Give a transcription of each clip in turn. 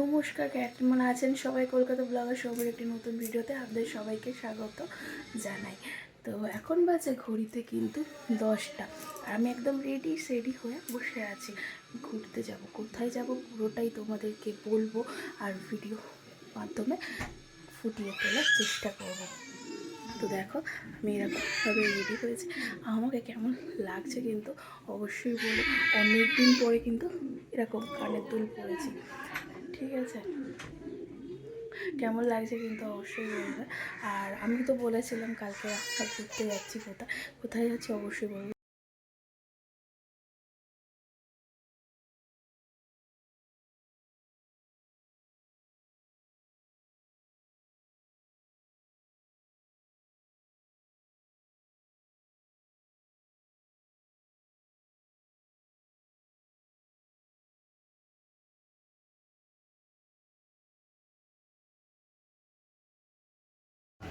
নমস্কার কেমন আছেন সবাই? কলকাতা ব্লগার সবার একটি নতুন ভিডিওতে আপনাদের সবাইকে স্বাগত জানাই। তো এখন বাজে ঘড়িতে কিন্তু দশটা। আর আমি একদম রেডি সেডি হয়ে বসে আছি। ঘুরতে যাব। কোথায় যাব পুরোটাই তোমাদেরকে বলব আর ভিডিও মাধ্যমে ফুটিয়ে তোলার চেষ্টা করব। তো দেখো, আমি এরকমভাবে রেডি হয়েছি। আমাকে কেমন লাগছে কিন্তু অবশ্যই বলো। অনেক দিন পরে কিন্তু এরকম কানের দুল পরেছি। ঠিক আছে। কেমন লাগছে কিন্তু অবশ্যই বলবে। আর আমি তো বলেছিলাম কালকে ঘুরতে যাচ্ছি কোথায় কোথায় যাচ্ছি অবশ্যই বলব।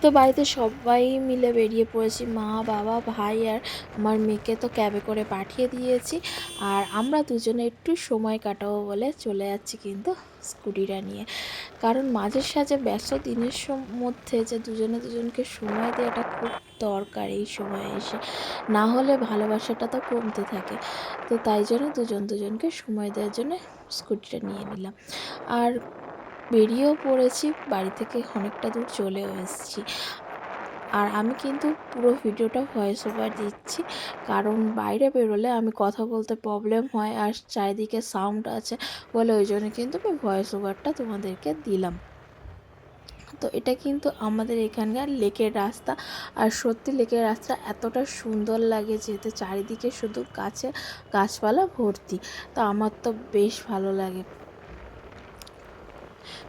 তো বাড়িতে সবাই মিলে বেরিয়ে পড়েছি, মা, বাবা, ভাই আর আমার মেয়েকে তো ক্যাবে করে পাঠিয়ে দিয়েছি। আর আমরা দুজনে একটু সময় কাটাবো বলে চলে যাচ্ছি কিন্তু স্কুটিটা নিয়ে। কারণ মাঝের সাঝে ব্যস্ত দিনের মধ্যে যে দুজনে দুজনকে সময় দেওয়াটা খুব দরকার এই সময় এসে। না হলে ভালোবাসাটা তো কমতে থাকে। তো তাই জন্য দুজন দুজনকে সময় দেওয়ার জন্য স্কুটিটা নিয়ে নিলাম। আর বেরিয়েও পড়েছি, বাড়ি থেকে অনেকটা দূর চলেও এসেছি। আর আমি কিন্তু পুরো ভিডিওটা ভয়েস ওভার দিচ্ছি, কারণ বাইরে বেরোলে আমি কথা বলতে প্রবলেম হয় আর চারিদিকে সাউন্ড আছে বলে ওই জন্য কিন্তু আমি ভয়েস ওভারটা তোমাদেরকে দিলাম। তো এটা কিন্তু আমাদের এখানকার লেকের রাস্তা আর সত্যি লেকের রাস্তা এতটা সুন্দর লাগে যেতে, চারিদিকে শুধু গাছে গাছপালা ভর্তি। তো আমার তো বেশ ভালো লাগে।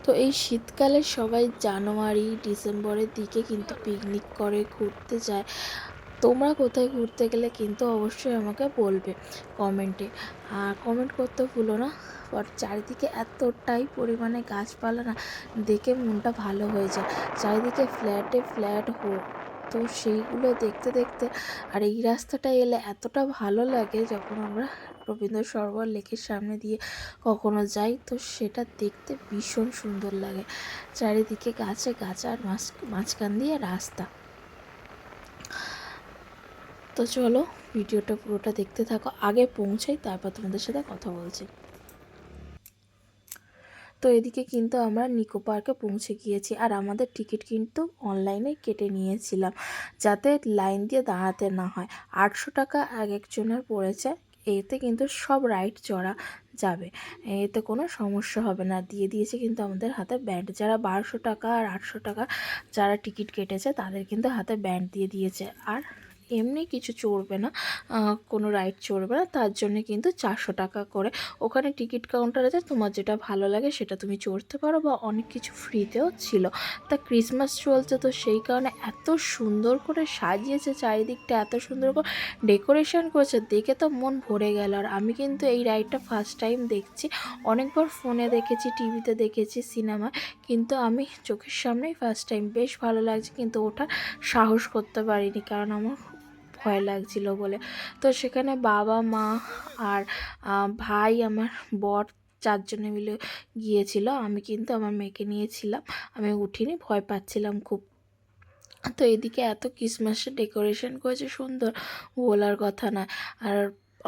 তো এই শীতকালে সবাই জানুয়ারি, ডিসেম্বরের দিকে কিন্তু পিকনিক করে, ঘুরতে যায়। তোমরা কোথায় ঘুরতে গেলে কিন্তু অবশ্যই আমাকে বলবে কমেন্টে আর কমেন্ট করতে ভুলো না আর চারিদিকে এতটাই পরিমাণে গাছপালা না, দেখে মনটা ভালো হয়ে যায়। চারিদিকে ফ্ল্যাটে ফ্ল্যাট হোক তো সেইগুলো দেখতে দেখতে আর এই রাস্তাটা এলে এতটা ভালো লাগে যখন আমরা রবীন্দ্র সরোবর লেকের সামনে দিয়ে কখনো যাই, তো সেটা দেখতে ভীষণ সুন্দর লাগে। চারিদিকে গাছে গাছ আর মাঝ মাঝখান দিয়ে রাস্তা। তো চলো, ভিডিওটা পুরোটা দেখতে থাকো, আগে পৌঁছাই, তারপর তোমাদের সাথে কথা বলছি। তো এদিকে কিন্তু আমরা নিকো পার্কে পৌঁছে গিয়েছি আর আমাদের টিকিট কিন্তু অনলাইনে কেটে নিয়েছিলাম যাতে লাইন দিয়ে দাঁড়াতে না হয়। আটশো টাকা এক একজনের পড়েছে, এতে কিন্তু সব রাইড চড়া যাবে। এতে কোনো সমস্যা হবে না। দিয়ে দিয়েছে কিন্তু আমাদের হাতে ব্যান্ড। যারা বারোশো টাকা আর আটশো টাকা যারা টিকিট কেটেছে তাদের কিন্তু হাতে ব্যান্ড দিয়ে দিয়েছে। আর এমনি কিছু চড়বে না কোনো রাইড চড়বে না, তার জন্য কিন্তু চারশো টাকা করে। ওখানে টিকিট কাউন্টার আছে, তোমার যেটা ভালো লাগে সেটা তুমি চড়তে পারো বা অনেক কিছু ফ্রিতেও ছিল। তা ক্রিসমাস চলছে তো সেই কারণে এত সুন্দর করে সাজিয়েছে চারিদিকটা, এত সুন্দর করে ডেকোরেশন করেছে, দেখে তো মন ভরে গেল। আর আমি কিন্তু এই রাইডটা ফার্স্ট টাইম দেখছি। অনেকবার ফোনে দেখেছি টিভিতে দেখেছি সিনেমা কিন্তু আমি চোখের সামনেই ফার্স্ট টাইম বেশ ভালো লাগছে, কিন্তু ওটা সাহস করতে পারিনি। কারণ আমার ভয় লাগছিল বলে। তো সেখানে বাবা, মা আর ভাই আমার বর চারজনে মিলে গিয়েছিল। আমি কিন্তু আমার মেয়েকে নিয়েছিলাম। আমি উঠিনি, ভয় পাচ্ছিলাম খুব। তো এদিকে এত ক্রিসমাসের ডেকোরেশন করেছে, সুন্দর বলার কথা না আর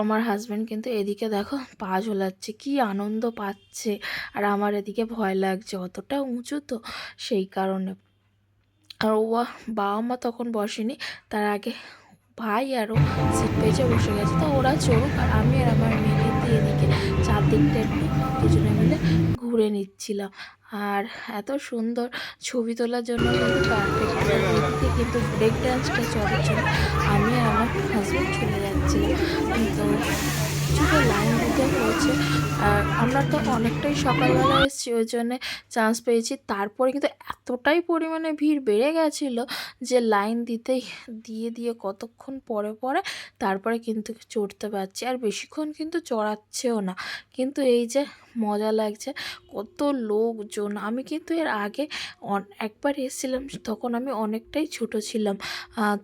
আমার হাজব্যান্ড কিন্তু এদিকে দেখো পা ঝোলাচ্ছে, কি আনন্দ পাচ্ছে। আর আমার এদিকে ভয় লাগছে, অতটা উঁচু তো সেই কারণে। আর ও বাবা মা তখন বসেনি, তার আগে ভাই আরও সিট পেয়েছে বসে গেছে। তো ওরা চলুক আর আমি আর আমার মেয়েকে দিয়ে এদিকে চারদিকটা একটু দুজনে মিলে ঘুরে নিচ্ছিলাম। আর এত সুন্দর ছবি তোলার জন্য কিন্তু পারফেক্ট কিন্তু ব্রেক ডান্সটা চলার আমি আর আমার হাজব্যান্ড চলে যাচ্ছিলাম। তো কিছুটা লাইন দিতে হয়েছে। আর আমরা তো অনেকটাই সকালবেলা এসেছি, ওই জন্যে চান্স পেয়েছি। তারপরে কিন্তু এতটাই পরিমাণে ভিড় বেড়ে গেছিল যে লাইন দিতেই দিয়ে দিয়ে কতক্ষণ পরে পরে তারপরে কিন্তু চড়তে পারছি। আর বেশিক্ষণ কিন্তু চড়াচ্ছেও না। কিন্তু এই যে মজা লাগছে, কত লোকজন। আমি কিন্তু এর আগে একবার এসেছিলাম, তখন আমি অনেকটাই ছোট ছিলাম।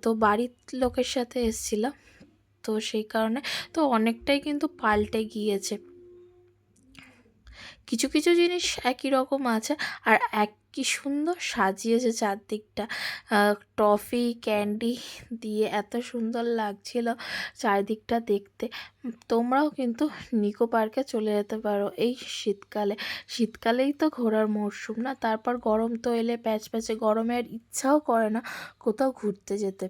তো বাড়ির লোকের সাথে এসেছিলাম। তো সেই কারণে তো অনেকটাই কিন্তু পাল্টে গিয়েছে। কিছু কিছু জিনিস একই রকম আছে আর এক কি সুন্দর সাজিয়েছে চারদিকটা। টফি, ক্যান্ডি দিয়ে এত সুন্দর লাগছিল চারিদিকটা দেখতে। তোমরাও কিন্তু নিকো পার্কে চলে যেতে পারো এই শীতকালে। শীতকালেই তো ঘোরার মরশুম না, তারপর গরম তো এলে প্যাচ প্যাচে, গরমে আর ইচ্ছাও করে না কোথাও ঘুরতে যেতে।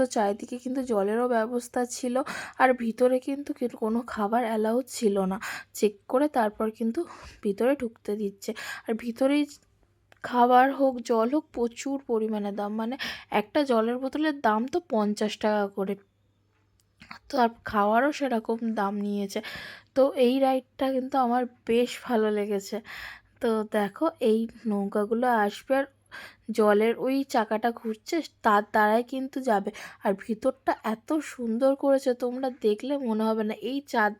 তো চারিদিকে কিন্তু জলেরও ব্যবস্থা ছিল আর ভিতরে কিন্তু কোনো খাবার অ্যালাউ ছিল না। চেক করে তারপর কিন্তু ভিতরে ঢুকতে দিচ্ছে। আর ভিতরেই খাবার হোক, জল হোক, প্রচুর পরিমাণে দাম। মানে একটা জলের বোতলের দাম তো পঞ্চাশ টাকা করে। তো আর খাওয়ারও সেরকম দাম নিয়েছে। তো এই রাইডটা কিন্তু আমার বেশ ভালো লেগেছে। তো দেখো এই নৌকাগুলো আসবে আর জলের ওই চাকাটা ঘুরছে, তার দ্বারাই কিন্তু যাবে। আর ভিতরটা এত সুন্দর করেছে, তোমরা দেখলে মনে হবে না। এই চাঁদ,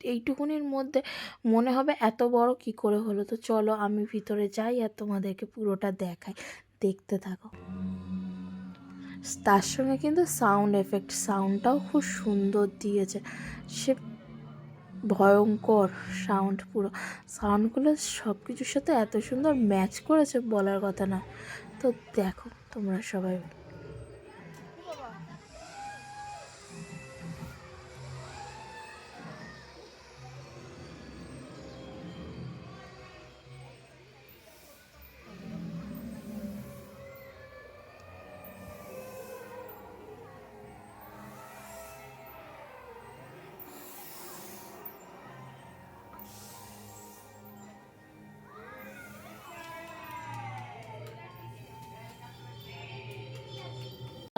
এইটুকুনির মধ্যে মনে হবে এত বড় কি করে হলো। তো চলো আমি ভিতরে যাই আর তোমাদেরকে পুরোটা দেখাই। দেখতে থাকো। তার সঙ্গে কিন্তু সাউন্ড এফেক্ট সাউন্ডটাও খুব সুন্দর দিয়েছে। সে ভয়ঙ্কর সাউন্ড পুরো। সাউন্ডগুলো সব কিছুর সাথে এত সুন্দর ম্যাচ করেছে বলার কথা না। তো দেখো তোমরা সবাই।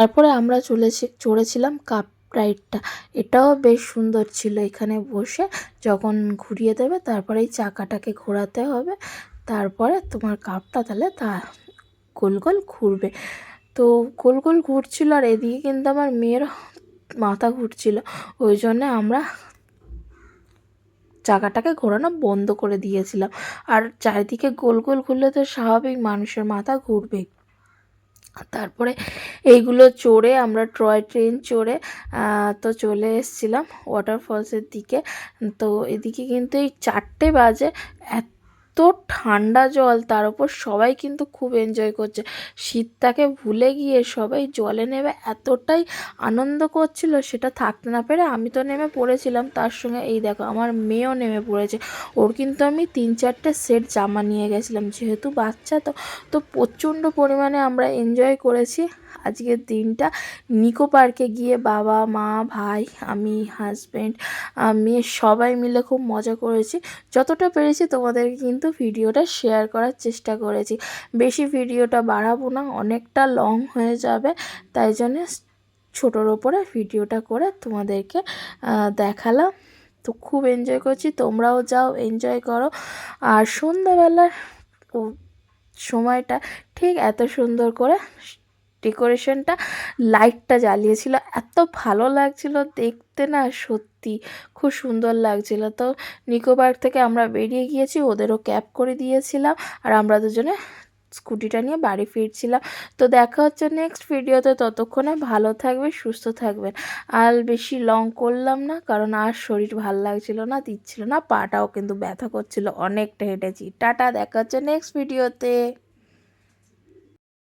তারপরে আমরা চলেছি, চড়েছিলাম কাপ রাইডটা। এটাও বেশ সুন্দর ছিল এখানে বসে। যখন ঘুরিয়ে দেবে, তারপরে এই চাকাটাকে ঘোরাতে হবে। তারপরে তোমার কাপটা তাহলে তা গোল গোল ঘুরবে। তো গোল গোল ঘুরছিল আর এদিকে কিন্তু আমার মেয়ের মাথা ঘুরছিল। ওই জন্যে আমরা চাকাটাকে ঘোরানো বন্ধ করে দিয়েছিলাম। আর চারিদিকে গোল গোল ঘুরলে তো স্বাভাবিক মানুষের মাথা ঘুরবেই। তারপরে এইগুলো চড়ে আমরা টয় ট্রেন চড়ে তো চলে এসেছিলাম ওয়াটারফলসের দিকে। তো এদিকে কিন্তু এই চারটে বাজে এত ঠান্ডা জল, তার উপর সবাই কিন্তু খুব এনজয় করছে। শীতটাকে ভুলে গিয়ে সবাই জলে নেমে এতটাই আনন্দ করছিল, সেটা থাকতে না পেরে আমি তো নেমে পড়েছিলাম। তার সঙ্গে এই দেখো, আমার মেয়েও নেমে পড়েছে। ওর কিন্তু আমি তিন চারটে সেট জামা নিয়ে গেছিলাম। যেহেতু বাচ্চা তো তো প্রচণ্ড পরিমাণে আমরা এনজয় করেছি। আজকের দিনটা। নিকো পার্কে গিয়ে বাবা, মা, ভাই, আমি হাজব্যান্ড মেয়ে সবাই মিলে খুব মজা করেছি। যতটা পেরেছি তোমাদেরকে কিন্তু ভিডিওটা শেয়ার করার চেষ্টা করেছি। বেশি ভিডিওটা বাড়াবো না, অনেকটা লং হয়ে যাবে। তাই জন্য ছোটোর ওপরে ভিডিওটা করে তোমাদেরকে দেখালাম। তো খুব এনজয় করছি, তোমরাও যাও এনজয় করো। আর সন্ধ্যাবেলার সময়টা ঠিক এত সুন্দর করে ডেকোরেশনটা লাইটটা জ্বালিয়েছিল। এত ভালো লাগছিল দেখতে না সত্যি। খুব সুন্দর লাগছিল। তো নিকো পার্ক থেকে আমরা বেরিয়ে গিয়েছি, ওদেরও ক্যাব করে দিয়েছিলাম আর আমরা দুজনে স্কুটিটা নিয়ে বাড়ি ফিরছিলাম। তো দেখা হচ্ছে নেক্সট ভিডিওতে। ততক্ষণে ভালো থাকবে, সুস্থ থাকবেন আর বেশি লং করলাম না, কারণ আর শরীর ভালো লাগছিল না, দিচ্ছিল না, পাটাও কিন্তু ব্যথা করছিল, অনেকটা হেঁটেছি। টাটা, দেখা হচ্ছে নেক্সট ভিডিওতে।